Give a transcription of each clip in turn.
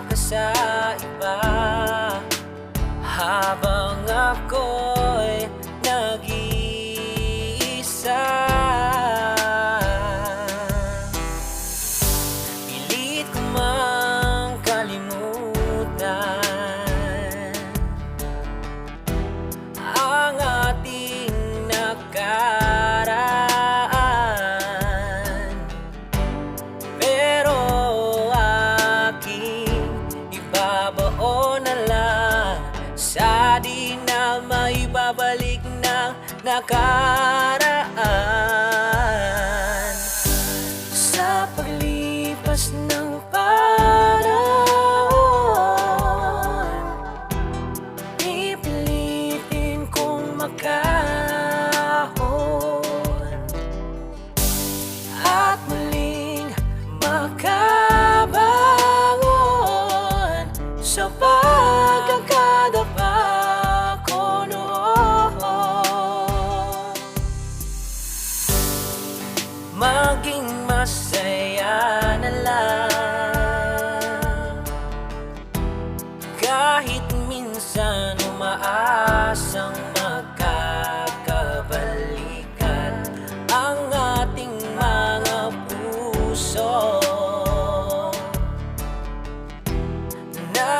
ka sa iba maibabalik na nakaraan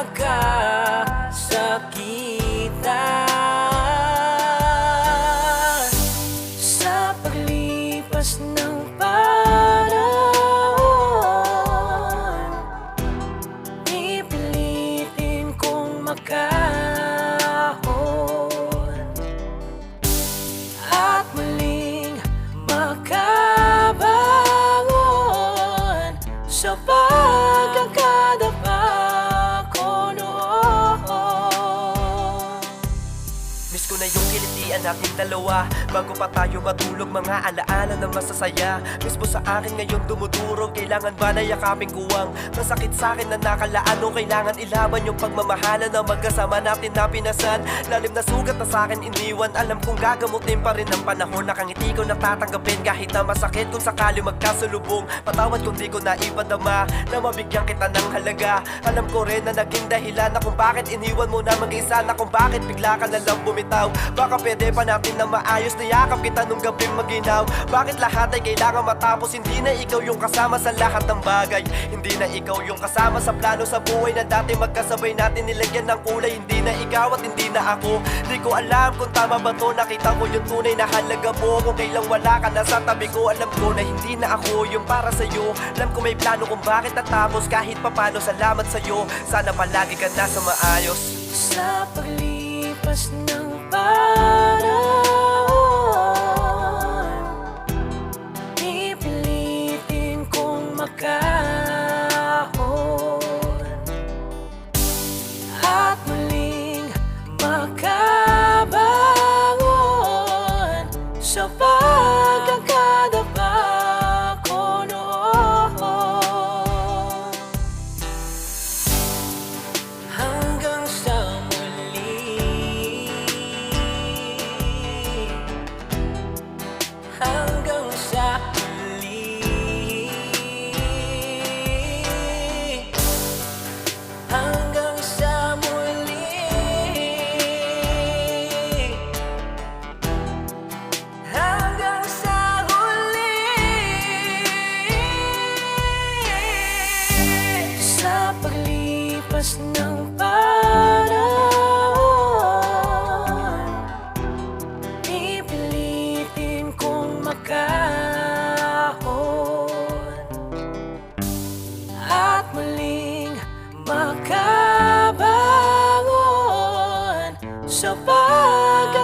acaba. Nating dalawa. Bago pa tayo matulog mga alaala na masasaya. Miss mo sa akin ngayon dumudurog Kailangan ba na yakapin kuwang Masakit sa akin na nakalaan? O Kailangan ilaban yung pagmamahala na magkasama natin na pinasan? Lalim na sugat na sa akin iniwan. Alam kong gagamutin pa rin ang panahon Nakangiti ko natatanggapin kahit na masakit Kung sakali magkasalubong Patawad kung di ko naipadama Na mabigyan kita ng halaga. Alam ko rin na naging dahilan na kung bakit iniwan mo na mag-isa Na kung bakit bigla ka na lang bumitaw. Baka pwede pa natin na maayos Niyakap kita nung gabing maginaw. Bakit lahat ay kailangan matapos? Hindi na ikaw yung kasama sa lahat ng bagay. Hindi na ikaw yung kasama sa plano sa buhay Na dati. Magkasabay natin nilagyan ng kulay. Hindi na ikaw at hindi na ako. Di ko alam kung tama ba to. Nakita ko yung tunay na halaga mo. Kung kailang wala ka na sa tabi ko Alam ko na hindi na ako yung para sa'yo. Alam ko may plano kung bakit natapos. Kahit papano salamat sa'yo. Sana palagi ka nasa maayos. Sa paglipas ng Sa paglipas ng panahon Pipilitin kong makahon At muling makabangon Sa pag